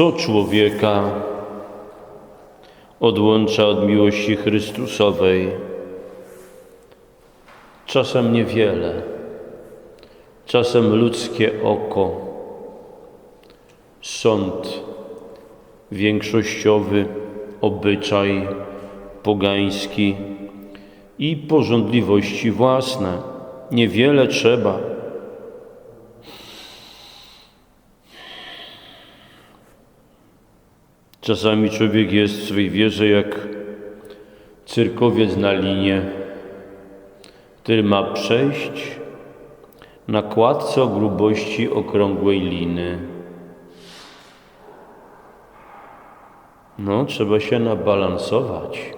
Co człowieka odłącza od miłości Chrystusowej? Czasem niewiele, czasem ludzkie oko, sąd większościowy, obyczaj pogański i porządliwości własne. Niewiele trzeba. Czasami człowiek jest w swej wierze jak cyrkowiec na linie, który ma przejść na kładce o grubości okrągłej liny. No, trzeba się nabalansować.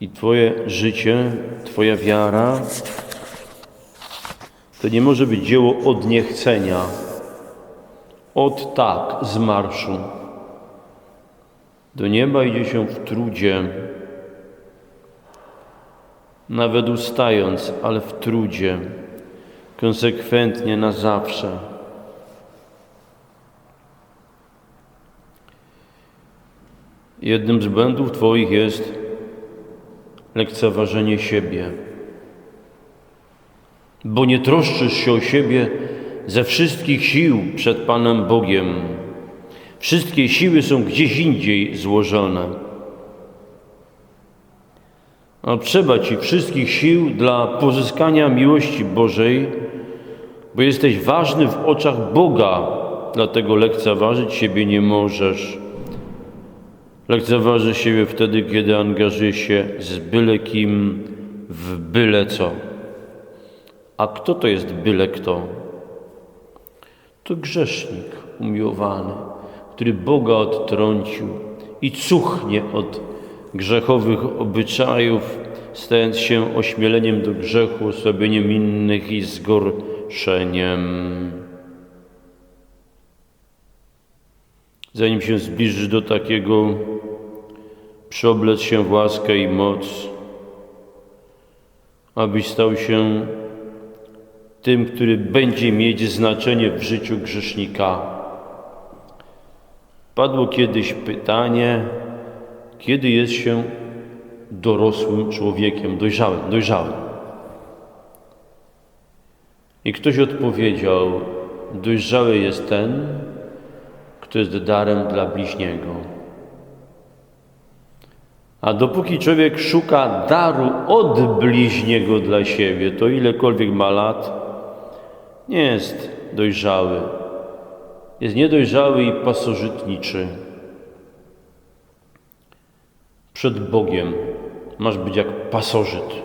I Twoje życie, Twoja wiara to nie może być dzieło od niechcenia, od tak z marszu. Do nieba idzie się w trudzie, nawet ustając, ale w trudzie, konsekwentnie na zawsze. Jednym z błędów Twoich jest lekceważenie siebie, bo nie troszczysz się o siebie ze wszystkich sił przed Panem Bogiem. Wszystkie siły są gdzieś indziej złożone. A trzeba Ci wszystkich sił dla pozyskania miłości Bożej, bo jesteś ważny w oczach Boga, dlatego lekceważyć siebie nie możesz. Lekceważy siebie wtedy, kiedy angażuje się z byle kim w byle co. A kto to jest byle kto? To grzesznik umiłowany, który Boga odtrącił i cuchnie od grzechowych obyczajów, stając się ośmieleniem do grzechu, osłabieniem innych i zgorszeniem. Zanim się zbliżysz do takiego, przeoblec się w łaskę i moc, abyś stał się tym, który będzie mieć znaczenie w życiu grzesznika. Padło kiedyś pytanie, kiedy jest się dorosłym człowiekiem, dojrzałym, dojrzałym. I ktoś odpowiedział, dojrzały jest ten, kto jest darem dla bliźniego. A dopóki człowiek szuka daru od bliźniego dla siebie, to ilekolwiek ma lat, nie jest dojrzały. Jest niedojrzały i pasożytniczy. Przed Bogiem masz być jak pasożyt,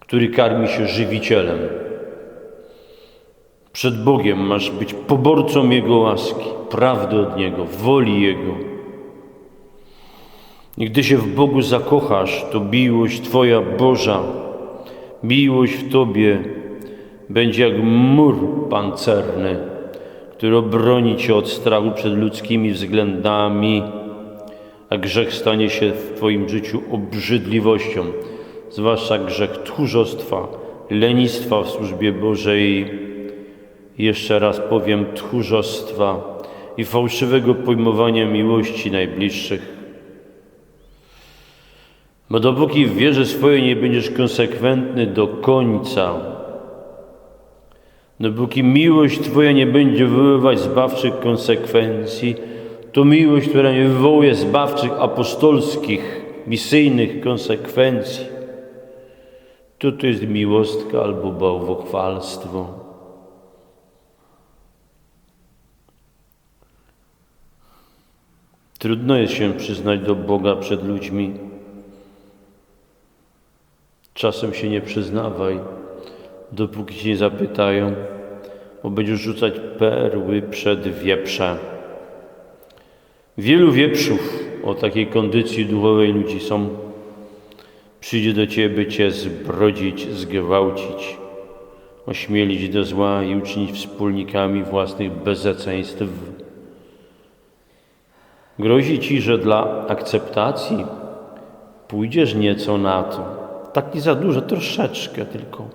który karmi się żywicielem. Przed Bogiem masz być poborcą Jego łaski, prawdy od Niego, woli Jego. I gdy się w Bogu zakochasz, to miłość Twoja Boża, miłość w Tobie będzie jak mur pancerny, który obroni Cię od strachu przed ludzkimi względami, a grzech stanie się w Twoim życiu obrzydliwością, zwłaszcza grzech tchórzostwa, lenistwa w służbie Bożej. Jeszcze raz powiem, tchórzostwa i fałszywego pojmowania miłości najbliższych. Bo dopóki w wierze swojej nie będziesz konsekwentny do końca, dopóki miłość Twoja nie będzie wywoływać zbawczych konsekwencji, to miłość, która nie wywołuje zbawczych apostolskich, misyjnych konsekwencji, to to jest miłostka albo bałwochwalstwo. Trudno jest się przyznać do Boga przed ludźmi. Czasem się nie przyznawaj, dopóki cię nie zapytają, bo będziesz rzucać perły przed wieprze. Wielu wieprzów o takiej kondycji duchowej ludzi są. Przyjdzie do ciebie, cię zbrodzić, zgwałcić, ośmielić do zła i uczynić wspólnikami własnych bezeceństw. Grozi ci, że dla akceptacji pójdziesz nieco na to. Tak nie za dużo, troszeczkę tylko.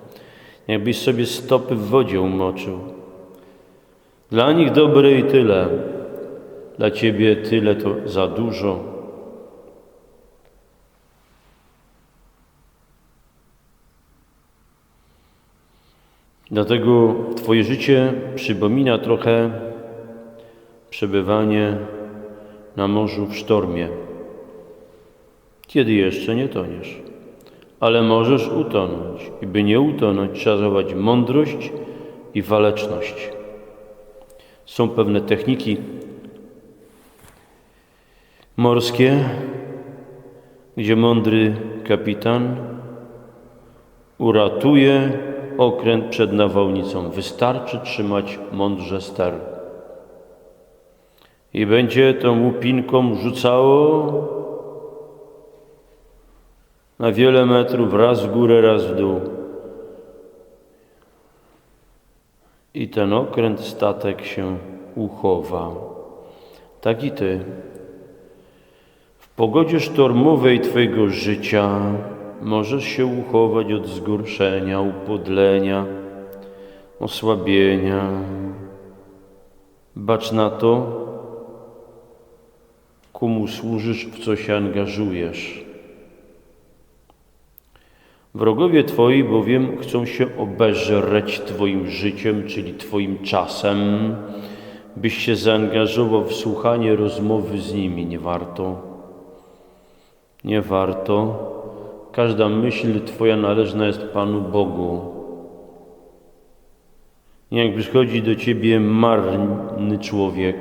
Jakbyś sobie stopy w wodzie umoczył. Dla nich dobre i tyle, dla Ciebie tyle to za dużo. Dlatego Twoje życie przypomina trochę przebywanie na morzu w sztormie, kiedy jeszcze nie toniesz. Ale możesz utonąć i by nie utonąć, trzeba zachować mądrość i waleczność. Są pewne techniki morskie, gdzie mądry kapitan uratuje okręt przed nawałnicą. Wystarczy trzymać mądrze ster. I będzie tą łupinką rzucało na wiele metrów, raz w górę, raz w dół. I ten okręt, statek się uchowa. Tak i ty. W pogodzie sztormowej Twojego życia możesz się uchować od zgorszenia, upodlenia, osłabienia. Bacz na to, komu służysz, w co się angażujesz. Wrogowie Twoi bowiem chcą się obeżreć Twoim życiem, czyli Twoim czasem, byś się zaangażował w słuchanie rozmowy z nimi. Nie warto. Nie warto. Każda myśl Twoja należna jest Panu Bogu. Jak przychodzi do Ciebie marny człowiek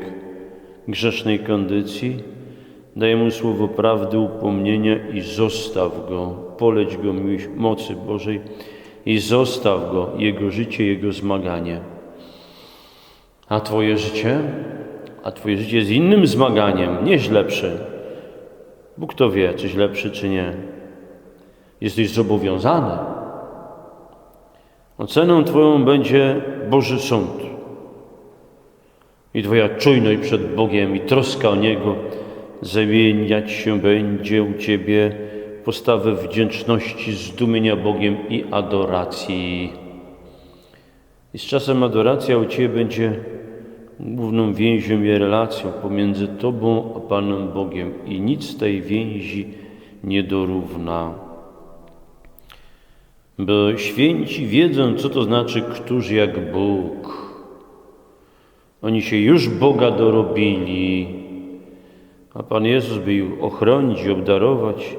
grzesznej kondycji, daj mu słowo prawdy, upomnienia i zostaw go, poleć go mocy Bożej i zostaw go, jego życie, jego zmaganie. A Twoje życie? A Twoje życie jest innym zmaganiem, nie lepsze. Bóg to wie, czyś lepszy, czy nie. Jesteś zobowiązany. Oceną Twoją będzie Boży Sąd. I Twoja czujność przed Bogiem i troska o Niego zamieniać się będzie u Ciebie postawę wdzięczności, zdumienia Bogiem i adoracji. I z czasem adoracja u Ciebie będzie główną więzią i relacją pomiędzy Tobą a Panem Bogiem i nic tej więzi nie dorówna. Bo święci wiedzą, co to znaczy któż jak Bóg. Oni się już Boga dorobili, a Pan Jezus, by ich ochronić i obdarować,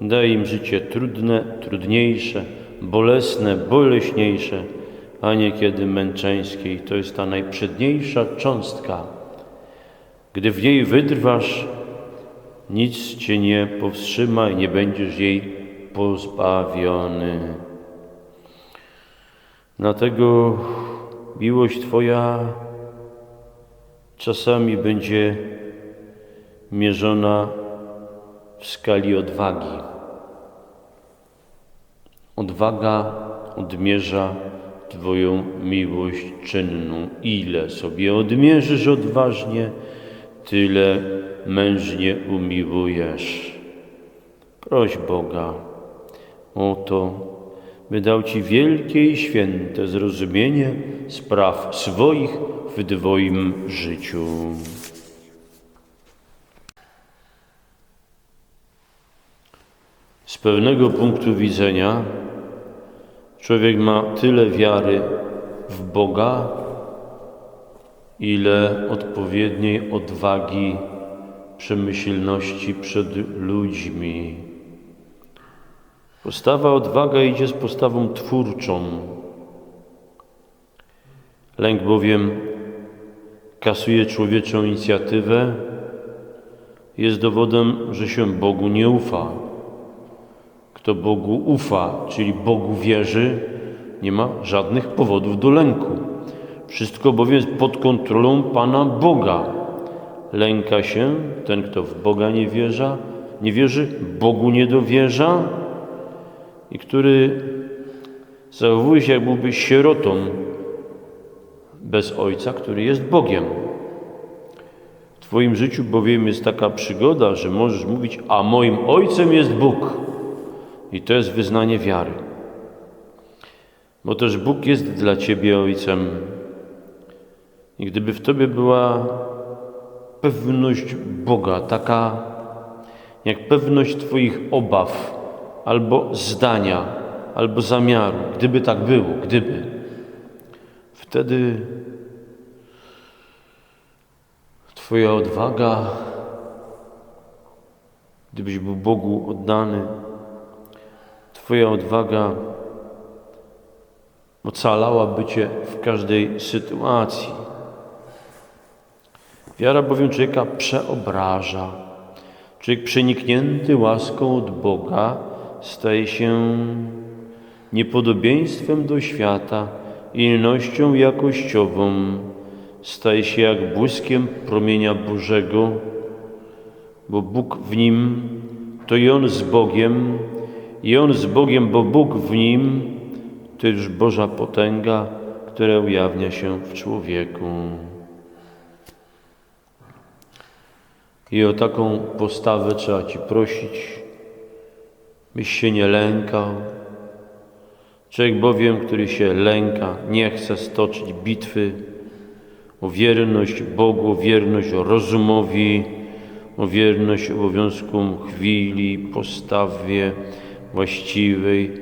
daje im życie trudne, trudniejsze, bolesne, boleśniejsze, a niekiedy męczeńskie. I to jest ta najprzedniejsza cząstka. Gdy w niej wytrwasz, nic Cię nie powstrzyma i nie będziesz jej pozbawiony. Dlatego miłość Twoja czasami będzie mierzona w skali odwagi. Odwaga odmierza Twoją miłość czynną. Ile sobie odmierzysz odważnie, tyle mężnie umiłujesz. Proś Boga o to, by dał Ci wielkie i święte zrozumienie spraw swoich w Twoim życiu. Z pewnego punktu widzenia człowiek ma tyle wiary w Boga, ile odpowiedniej odwagi, przemyślności przed ludźmi. Postawa odwaga idzie z postawą twórczą. Lęk bowiem kasuje człowieczą inicjatywę, jest dowodem, że się Bogu nie ufa. Kto Bogu ufa, czyli Bogu wierzy, nie ma żadnych powodów do lęku. Wszystko bowiem jest pod kontrolą Pana Boga. Lęka się ten, kto w Boga nie wierza, nie wierzy, Bogu nie dowierza i który zachowuje się, jak byłby sierotą bez Ojca, który jest Bogiem. W Twoim życiu bowiem jest taka przygoda, że możesz mówić, a moim Ojcem jest Bóg. I to jest wyznanie wiary. bo też Bóg jest dla Ciebie Ojcem. I gdyby w Tobie była pewność Boga, taka jak pewność Twoich obaw, albo zdania, albo zamiaru, gdyby tak było, gdyby, wtedy Twoja odwaga, gdybyś był Bogu oddany, Twoja odwaga ocalałaby Cię w każdej sytuacji. Wiara bowiem człowieka przeobraża. Człowiek przeniknięty łaską od Boga staje się niepodobieństwem do świata, innością jakościową, staje się jak błyskiem promienia Bożego, bo Bóg w nim to i On z Bogiem, i On z Bogiem, bo Bóg w nim to już Boża potęga, która ujawnia się w człowieku. I o taką postawę trzeba Ci prosić, byś się nie lękał. Człowiek bowiem, który się lęka, nie chce stoczyć bitwy o wierność Bogu, o wierność rozumowi, o wierność obowiązkom chwili, postawie właściwej,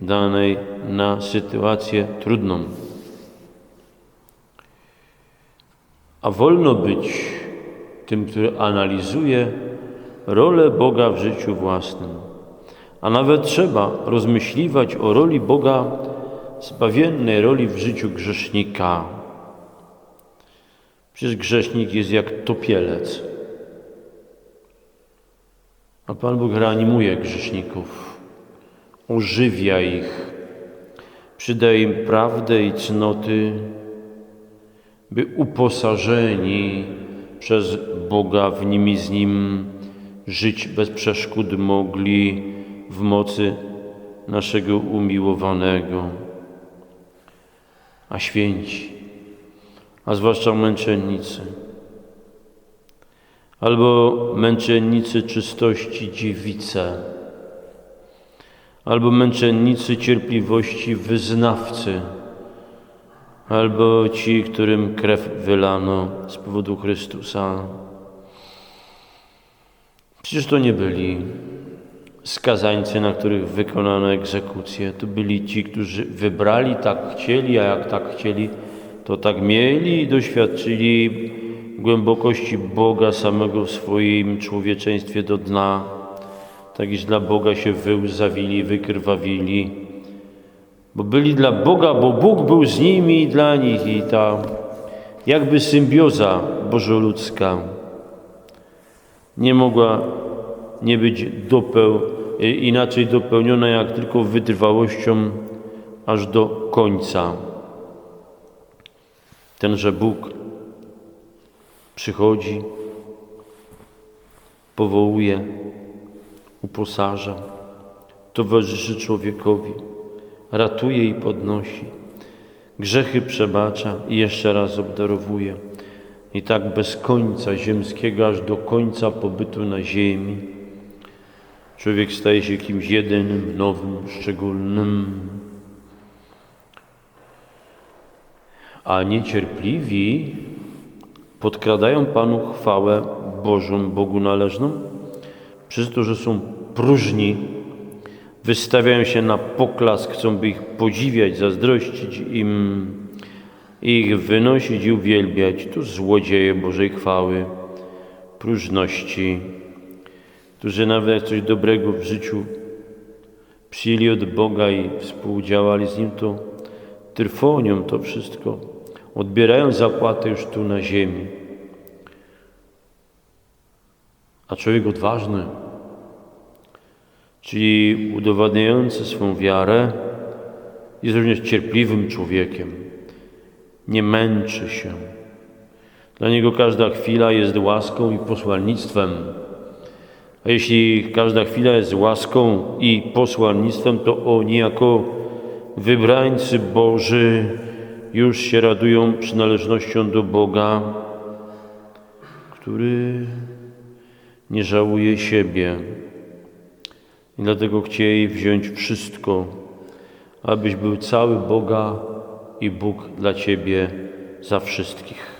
danej na sytuację trudną. A wolno być tym, który analizuje rolę Boga w życiu własnym. A nawet trzeba rozmyśliwać o roli Boga, zbawiennej roli w życiu grzesznika. Przecież grzesznik jest jak topielec. A Pan Bóg reanimuje grzeszników, ożywia ich, przydaje im prawdę i cnoty, by uposażeni przez Boga w nim i z Nim żyć bez przeszkód mogli w mocy naszego umiłowanego. A święci, a zwłaszcza męczennicy, albo męczennicy czystości dziewice, albo męczennicy cierpliwości wyznawcy, albo ci, którym krew wylano z powodu Chrystusa. Przecież to nie byli skazańcy, na których wykonano egzekucję. To byli ci, którzy wybrali, tak chcieli, a jak tak chcieli, to tak mieli i doświadczyli głębokości Boga samego w swoim człowieczeństwie do dna. Tak iż dla Boga się wyłzawili, wykrwawili bo byli dla Boga, bo Bóg był z nimi i dla nich i ta jakby symbioza bożoludzka nie mogła nie być dopeł, inaczej dopełniona jak tylko wytrwałością aż do końca. Tenże Bóg przychodzi, powołuje, uposaża, towarzyszy człowiekowi ratuje i podnosi, grzechy przebacza i jeszcze raz obdarowuje. I tak bez końca ziemskiego, aż do końca pobytu na ziemi, człowiek staje się kimś jedynym, nowym, szczególnym. A niecierpliwi podkradają Panu chwałę Bożą, Bogu należną, to, że są próżni wystawiają się na poklask, chcą by ich podziwiać, zazdrościć im, ich wynosić i uwielbiać. Tu złodzieje Bożej chwały, próżności, którzy nawet coś dobrego w życiu przyjęli od Boga i współdziałali z Nim, to trwonią to wszystko, odbierają zapłatę już tu na ziemi. A człowiek odważny, czyli udowadniający swą wiarę, jest również cierpliwym człowiekiem. Nie męczy się. Dla niego każda chwila jest łaską i posłannictwem. A jeśli każda chwila jest łaską i posłannictwem, to oni jako wybrańcy Boży już się radują przynależnością do Boga, który nie żałuje siebie, i dlatego chcieli wziąć wszystko, abyś był cały Boga i Bóg dla Ciebie za wszystkich.